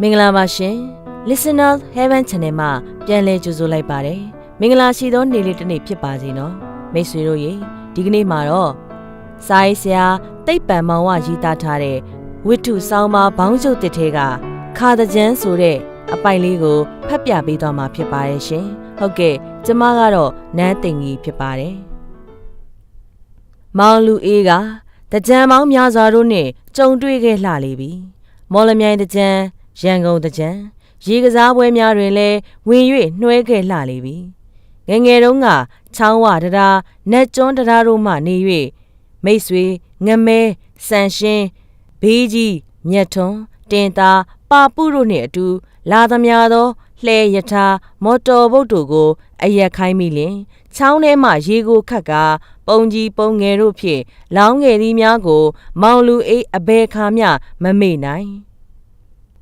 မင်္ဂလာပါရှင် Listener Heaven Channel မှာပြန်လည်ကြိုဆိုလိုက်ပါတယ်မင်္ဂလာရှိသောနေ့လေးတစ်နေ့ဖြစ်ပါစေနော်မိတ်ဆွေတို့ရေဒီကနေ့မှာတော့စာရေးဆရာတိတ်ပံမောင်ဝရေးသားထားတဲ့ဝိထုဆောင်းပါဘောင်းကျုပ်တစ်ထဲကခါတကြမ်းဆိုတဲ့အပိုင်လေးကိုဖတ်ပြပေးသွားမှာဖြစ်ပါတယ်ရှင်ဟုတ်ကဲ့ကျမကတော့နန်းတင်ကြီးဖြစ်ပါတယ်မောင်လူအေးကတကြံမောင်းများစွာတို့နဲ့ကြုံတွေ့ခဲ့လှလေပြီမော်လမြိုင်တကြံ ရန်ကုန်တကြံရေကစားပွဲများတွင်လည်းဝင်၍နှွဲခဲ့လှလေပြီငယ်ငယ်တုန်းကချောင်းဝတရာနက်ကျွန်းတရာတို့မှနေ၍မိတ်ဆွေငမဲဆန်ရှင်းဘေးကြီးမြက်ထွန်းတင်သားပါပုတို့နှင့်အတူ လာသမျှသောလှဲယထာမော်တော်ဘုတ်တို့ကို အရက်ခိုင်းမိလင်ချောင်းထဲမှရေကိုခတ်ကာပုံကြီးပုံငယ်တို့ဖြင့်လောင်းငယ်သည်များကို မောင်လူအိတ်အဘဲခါမျှမမေ့နိုင်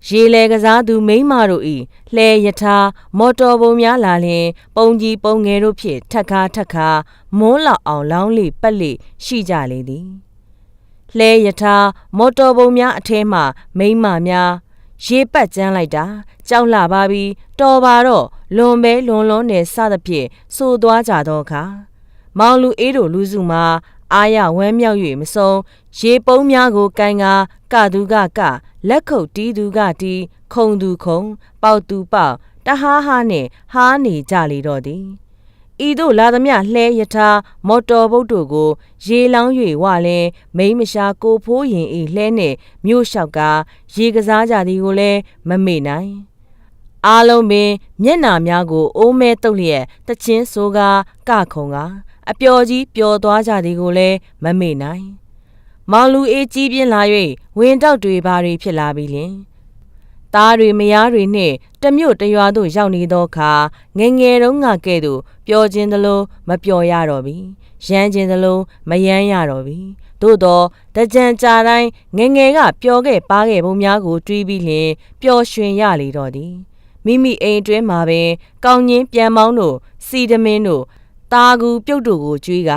ရေလေကစားသူမိန်းမတို့၏လှဲယထာမော်တော်ပုံများလာလျင်ပုံကြီးပုံငယ်တို့ဖြင့်ထက်ခါထက်ခါမွန်းလောက်အောင်လောင်းလေပတ်လေရှိကြလေသည်လှဲယထာမော်တော်ပုံများအထဲမှမိန်းမများရေပတ်ကျန်းလိုက်တာကြောက်လှပါပြီတော်ပါတော့လွန်ပဲလွန်လွန်နဲ့စသဖြင့်ဆိုသွားကြသောအခါမောင်လူအေးတို့လူစုမှာ အာရဝမ်းမြောက်၍မဆုံးရေပုံးများကိုကန်ကာကသူကကလက်ခုပ်တီးသူကတီးခုံသူခုံပေါက်သူပေါက်တဟားဟားနဲ့ဟားနေကြလေတော့သည်ဤသို့လာသမျှလှဲယထာမော်တော်ဘုတ်တို့ကို ရေလောင်း၍ဝလင်မိမရှာကိုဖိုးရင်ဤလှဲနှင့်မြို့လျှောက်ကရေကစားကြသည်ကိုလည်းမမေ့နိုင်အားလုံးပင်မျက်နာများကိုအိုးမဲတုပ်လျက်တချင်းဆိုကာကခုံက အပျော်ကြီးပျော်သွားကြသည်ကိုလည်းမမေ့နိုင်မောင်လူအေးကြီးပြင်းလာ၍ဝင်တောက်တွေဘာတွေဖြစ်လာပြီလင်သားတွေမယားတွေနှင့်တမြို့တရွာသို့ရောက်နေသောအခါငယ်ငယ်တုန်းကကဲ့သို့ပျော်ခြင်းသလိုမပျော်ရတော့ပြီရမ်းခြင်းသလိုမရမ်းရတော့ပြီသို့တော့တကြံကြာတိုင်းငယ်ငယ်ကပျော်ခဲ့ပါခဲ့ပုံများကိုတွေးပြီးလျင်ပျော်ရွှင်ရလေတော့သည်မိမိအိမ်အတွင်းမှာပင်ကောင်းချင်းပြန်မောင်းတို့စီတမင်းတို့ တာကူပြုတ်တို့ကိုကျွေးက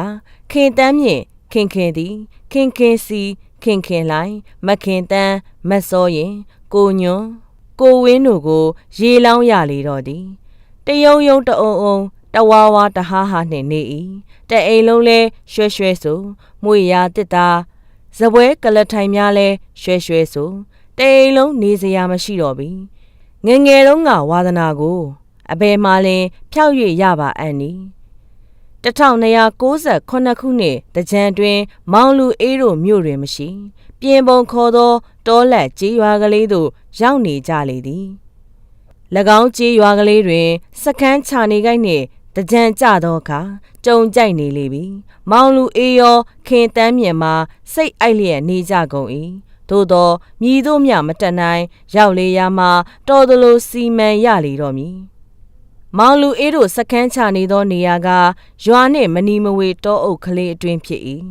ခင်တန်းမြင့်ခင်ခင်သည် ခင်ခင်စီခင်ခင်လိုက်မခင်တန်းမတ်စောရင် ကိုညွန်းကိုဝင်းတို့ကို ရေလောင်းရလေတော့သည်တယုံယုံတအုံအုံတဝါဝါတဟားဟာနှင့်နေ၏တအိမ်လုံးလဲရွှဲရွှဲဆိုမွေရာတစ်တာဇပွဲကလထိုင်များလဲရွှဲရွှဲဆိုတအိမ်လုံးနေစရာမရှိတော့ပြီငငယ်တုန်းကဝါသနာကို အဘယ်မှလင် ဖြောက်၍ရပါအံ့နီ 1298ခုနှစ်တကြံတွင် မောင်လူအေးတို့မြို့တွင်မရှိ ပြင်ပုံခေါ်သောတောလက်ကြေးရွာကလေးသို့ရောက်နေကြလေသည်၎င်းကြေးရွာကလေးတွင်စကန်းချနေကိုက်နှင့်တကြံကြသောအခါကြုံကြိုက်နေလေပြီမောင်လူအေးရောခင်တန်းမြင်မှာစိတ်အိုက်လျက်နေကြကုန်၏သို့သောမြည်တို့မြမတက်နိုင် ရောက်လေရာမှာတော်သလိုစီမံရလေတော့မည် မောင်လူအေးတို့စကန်းချနေသောနေရာကရွာနှင့်မနီမဝေတောအုပ်ကလေးအတွင်းဖြစ်၏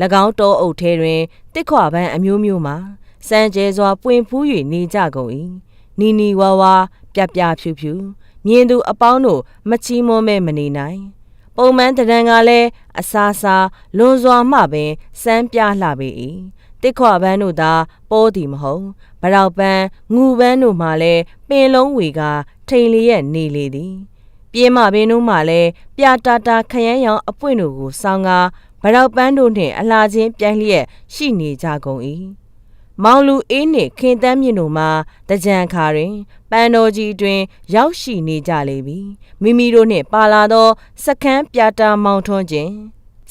၎င်းတောအုပ်ထဲတွင်တစ်ခွပန်းအမျိုးမျိုးမှာစံကျဲစွာပွင့်ဖူး၍နေကြကုန်၏နီနီဝါဝါပြပြဖြူဖြူမြင်သူအပေါင်းတို့မချီးမွမ်းမဲ့မနေနိုင်ပုံမှန်တရံကလည်းအစာစာလွန်စွာမှပင်စမ်းပြလှပေ၏ တစ်ခွပန်းတို့သာပေါ်သည်မဟုတ်ဗရောက်ပန်းငူပန်းတို့မှလည်းပင်လုံးဝေကထိန်လျက်နေလေသည်ပြေးမပင်တို့မှလည်းပြတာတာခရမ်းရောင်အပွင့်တို့ကိုစောင်းကားဗရောက်ပန်းတို့နှင့်အလားချင်းပြိုင်လျက်ရှိနေကြကုန်၏မောင်လူအေးနှင့်ခင်တန်းမြင့်တို့မှတကြံခါတွင်ပန်းတော်ကြီးတွင် ရောက်ရှိနေကြလေပြီမိမိတို့နှင့်ပါလာသောစကန်းပြတာမောင်ထွန်းခြင်း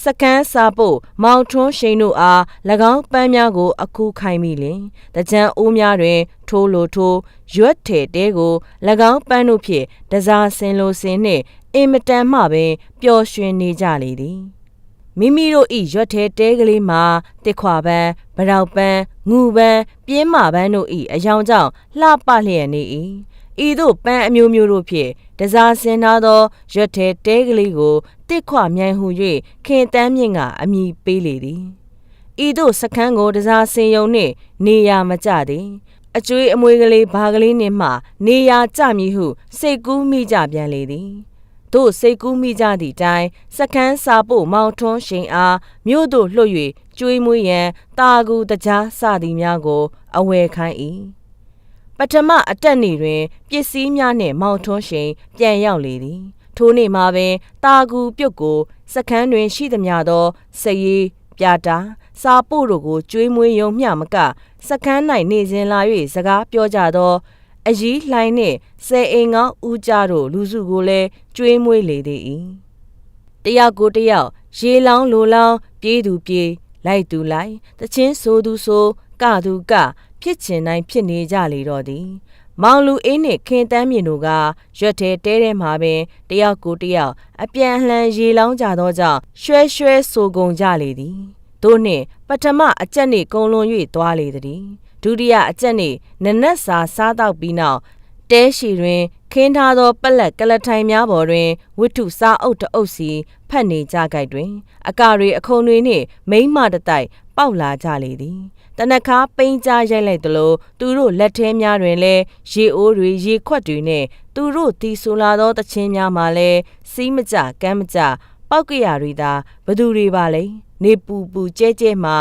စကန်းစာဖို့မောင်ထွန်းရှိန်တို့အား၎င်းပန်းများကို အခုခိုင်းမိလင်တကြံအိုးများတွင် ထိုးလိုထိုးရွက်ထဲတဲကို၎င်းပန်းတို့ဖြင့်တစားဆင်လိုဆင်နှင့်အင်မတန်မှပင်ပျော်ရွှင်နေကြလေသည်မိမိတို့ဤရွက်ထဲတဲကလေးမှာတစ်ခွာပန်းဗရောက်ပန်းငူပန်းပြင်းမာပန်းတို့ဤအယောင်ကြောင့်လှပလျက်နေ၏ ဤသို့ပန်းအမျိုးမျိုးတို့ဖြင့်တစားဆင်ထားသောရွက်ထဲတဲကလေးကိုတစ်ခွမြိုင်ဟု၍ခင်တန်းမြင့်ကအမိပေးလေသည်ဤသို့စခန်းကိုတစားဆင်ယုံနှင့်နေရမကြသည်အကျွေးအမွေကလေးဘာကလေးနှင့်မှ နေရကြမည်ဟု စိတ်ကူးမိကြပြန်လေသည်တို့စိတ်ကူးမိကြသည့်တိုင်စကန်းစာပို့မောင်ထွန်းရှင်အားမြို့သို့လွှတ်၍ကျွေးမွေးရန်တာကူတကြားစသည်များကို အဝယ်ခိုင်း၏ ပထမအတက်နေတွင် ပစ္စည်းများနှင့်မောင်ထွန်းရှိန်ပြန်ရောက်လေသည်ထိုနေ့မှာပင်တာကူပြုတ်ကိုစခန်းတွင်ရှိသမျှသောစရီးပြာတာစာပို့တို့ကိုကျွေးမွေးယုံမျှမကစခန်း၌နေစဉ်လာ၍စကားပြောကြသောအကြီးလှိုင်းနှင့်ဆယ်အိမ်ကောင်းဦးကြတို့လူစုကိုလည်းကျွေးမွေးလေသည်၏တယောက်ကိုတယောက်ရေလောင်းလိုလောင်းပြေးသူပြေးလိုက်သူလိုက်တချင်းဆိုသူဆိုကသူက ဖြစ်ချင်တိုင်းဖြစ်နေကြလေတော့သည်မောင်လူအေးနှင့်ခင်တန်းမြင့်တို့ကရွက်ထဲတဲထဲမှာပင်တယောက်ကိုတယောက်အပြန်အလှန်ရေလောင်းကြသောကြောင့်ရွှဲရွှဲဆိုကုန်ကြလေသည်တို့နှင့်ပထမအကြက်နှင့်ကုံလွန်၍သွားလေသည်ဒုတိယအကြက်နှင့်နနက်စာစားတော့ပြီးနောက်တဲရှိတွင်ခင်းထားသောပလက်ကလထိုင်များပေါ်တွင်ဝိထုစားအုပ်တအုပ်စီဖတ်နေကြကြိုက်တွင် အကာတွေအခုံတွေနှင့်မိမ့်မတတိုက်ပေါက်လာကြလေသည် တနခါပိန်ကြားရိုက်လိုက်သလိုသူတို့လက်ထဲများတွင်လည်းရေအိုးတွေရေခွက်တွေနဲ့သူတို့တီဆူလာသောတခြင်းများမှာလည်းစီးမကြကမ်းမကြပောက်ကရတွေသာဘသူတွေပါလဲနေပူပူကြဲကြဲမှာ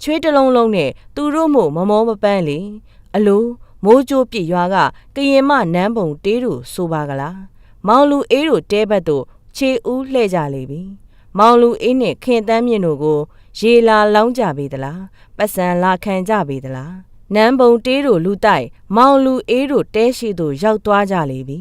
ချွေးတလုံးလုံးနဲ့သူတို့မို့မမောမပန်းလေအလိုမိုးကြိုးပြစ်ရွာကကရင်မနန်းပုံတေးတို့ဆိုပါကလားမောင်လူအေးတို့တဲဘက်တို့ခြေဦးလှဲ့ကြလေပြီမောင်လူအေးနဲ့ခင်တန်းမြင့်တို့ကို ရေလာလောင်းကြပေသလားပတ်စံလာခံကြပေသလားနန်းပုံတေးတို့လူတိုက်မောင်လူအေးတို့တဲရှိတို့ရောက်သွားကြလေပြီ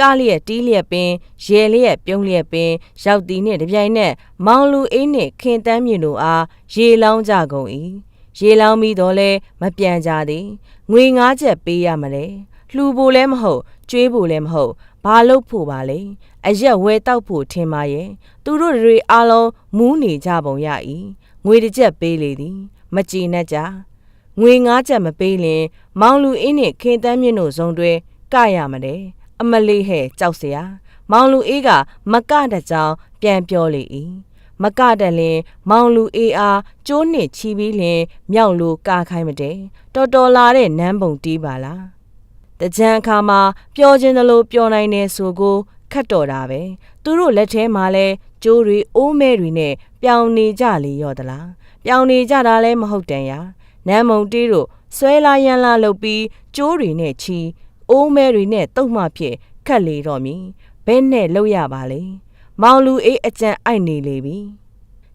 ကားလျက်တီးလျက်ပင်ရဲလျက်ပြုံးလျက်ပင် ရောက်သည်နှင့်တပြိုင်နက်မောင်လူအေးနှင့်ခင်တန်းမြင့်တို့အားရေလောင်းကြကုန်၏ရေလောင်းပြီးတော့လဲမပြန်ကြသည်ငွေငါးချက်ပေးရမလဲလှူဖို့လည်းမဟုတ်ကျွေးဖို့လည်းမဟုတ်ဘာလို့ဖို့ပါလဲအရက်ဝဲတောက်ဖို့ထင်ပါရဲ့သူတို့တွေအားလုံးမူးနေကြပုံရ၏ ငွေတစ်ချက်ပေးလေသည်မကြည်နဲ့ကြငွေငါးချက်မပေးလင် မောင်လူအင်းနှင့်ခင်တန်းမြင့်တို့ဇုံတွေကရမတယ်အမလေးဟဲ့ကြောက်เสียမောင်လူအေးကမကတဲ့ကြောင်ပြန်ပြောလေ၏မကတဲ့လင် မောင်လူအေးအားကျိုးနှစ်ချီပြီးလင်မြောက်လူကာခိုင်းမတဲ့တော်တော်လာတဲ့နန်းပုံတီးပါလားတကြံအခါမှာပျော်ခြင်းသလိုပျော်နိုင်တယ်ဆိုကိုခတ်တော်တာပဲ သူတို့လက်ထဲမှာလဲကျိုးတွေအိုးမဲတွေနဲ့ပြောင်နေကြလေရော့သလားပြောင်နေကြတာလဲမဟုတ်တန်ရာနန်းမုံတီးတို့ဆွဲလာရန်လာလုပ်ပြီးကျိုးတွေနဲ့ချီအိုးမဲတွေနဲ့တုတ်မှဖြစ်ခတ်လေတော့မည်ဘဲနဲ့လောက်ရပါလေမောင်လူအေးအကြံအိုက်နေလေပြီ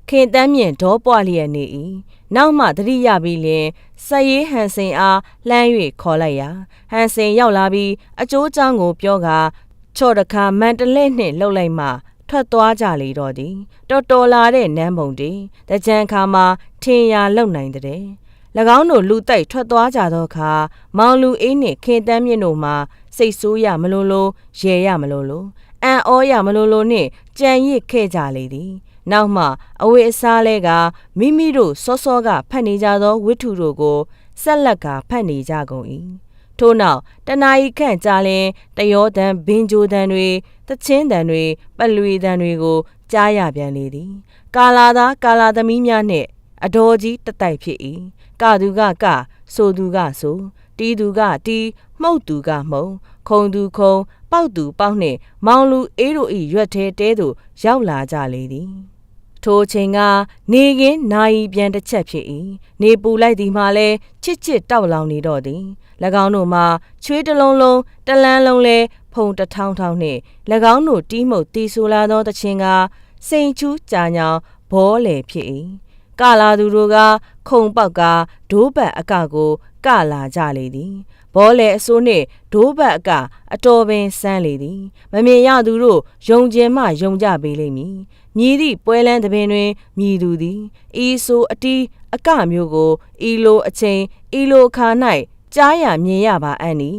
ခင်တန်းမြင့်ဒေါပွားလျက်နေ၏နောက်မှသတိရပြီးလင်စရေးဟန်စင်အားလှမ်း၍ခေါ်လိုက်ရာဟန်စင်ရောက်လာပြီးအကျိုးချောင်းကိုပြောကာ ချော့တခါမန်တလဲနှင့်လှုပ်လိုက်မှထွက်သွားကြလေတော့သည်တော်တော်လာတဲ့နန်းပုံတီတကြံခါမှာထင်ရလုံနိုင်တဲ့၎င်းတို့လူတိုက်ထွက်သွားကြသောအခါမောင်လူအေးနှင့်ခင်တန်းမြင့်တို့မှစိတ်ဆိုးရမလို့လို့ရေရမလို့လို့အံ့ဩရမလို့လို့နှင့်ကြံရစ်ခဲ့ကြလေသည်နောက်မှအဝေအစားလဲကမိမိတို့စောစောကဖတ်နေကြသောဝိထုတို့ကိုဆက်လက်ကဖတ်နေကြကုန်၏ ထို့နောက်တနာ E ခန့်ကြာလင်တယောတန်ဘင်ဂျိုတန်တွေတချင်းတန်တွေပလွေတန်တွေကိုကြားရပြန်လေသည် ကာလာသာကာလာသမီးများနှင့်အတော်ကြီးတတိုက်ဖြစ်၏ကသူကကဆိုသူကဆိုတီးသူကတီးမှုတ်သူကမှုတ်ခုံသူခုံပေါက်သူပေါက်နှင့်မောင်လူအေးတို့၏ရွက်သေးတဲသို့ရောက်လာကြလေသည် ထိုချိန်ကနေကင်းနိုင်ပြန်တစ်ချက်ဖြစ်၏နေပူလိုက်သည်မှလည်းချစ်ချစ်တောက်လောင်နေတော့သည်၎င်းတို့မှာချွေးတလုံးလုံးတလန်းလုံးလဲဖုံတထောင်းထောင်းနှင့်၎င်းတို့တီးမှုတ်တီးဆိုလာသောတခြင်းကစိန်ချူးကြာညောင်ဘောလေဖြစ်၏ကလာသူတို့ကခုံပေါက်ကဒိုးပတ်အကကိုကလာကြလေသည်ဘောလေအစိုးနှင့်ဒိုးဘက်အကအတော်ပင်စမ်းလေသည် မမြင်ရသူတို့ယုံကျင်မှယုံကြပေလိမ့်မည် မြည်သည့်ပွဲလန်းသပင်တွင်မြည်သူသည်ဤဆိုအတီးအကမျိုးကိုဤလိုအချိန်ဤလိုအခါ၌ကြားရမြင်ရပါအံ့နီ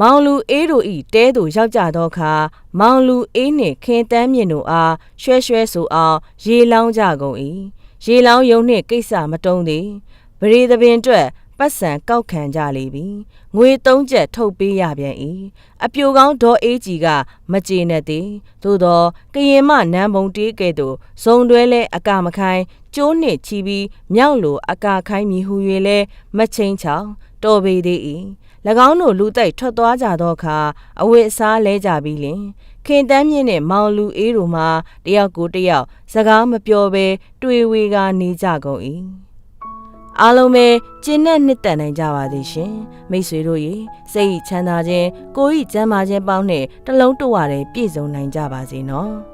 မောင်လူအေးတို့ဤတဲသို့ရောက်ကြသောအခါမောင်လူအေးနှင့်ခင်တန်းမြင့်တို့အားရွှဲရွှဲဆိုအောင်ရေလောင်းကြကုန်၏ရေလောင်းယုံနှင့်ကိစ္စမတုံးသည်ပရိသပင်အတွက် ပတ်စံကောက်ခံကြလေပြီငွေ၃ချက်ထုတ်ပေးရပြန်၏အပြိုကောင်းဒေါ်အေးကြီးကမကြေနဲ့သည်သို့သောကရင်မနန်းပုံတေးကဲ့သို့ဇုံတွဲလဲအကမခိုင်းကျိုးနှင့်ချီပြီးမြောက်လိုအကာခိုင်းမြည်ဟု၍လဲမချင်းချောင်တော်ပေသေး၏၎င်းတို့လူတိုက်ထွက်သွားကြသောအခါအဝတ်အစားလဲကြပြီးလင်ခင်တန်းမြင့်နဲ့မောင်လူအေးတို့မှတယောက်ကိုတယောက်စကားမပြောဘဲတွေ့ဝေကနေကြကုန်၏ အားလုံးပဲကျင့်နဲ့နှစ်သက်နိုင်ကြပါသေးရှင်မိတ်ဆွေတို့ရေစိတ်ချမ်းသာခြင်းကိုယ်ဤကျမ်းမာခြင်းပေါင်းနဲ့တလုံးတဝရဲပြည့်စုံနိုင်ကြပါစေနော်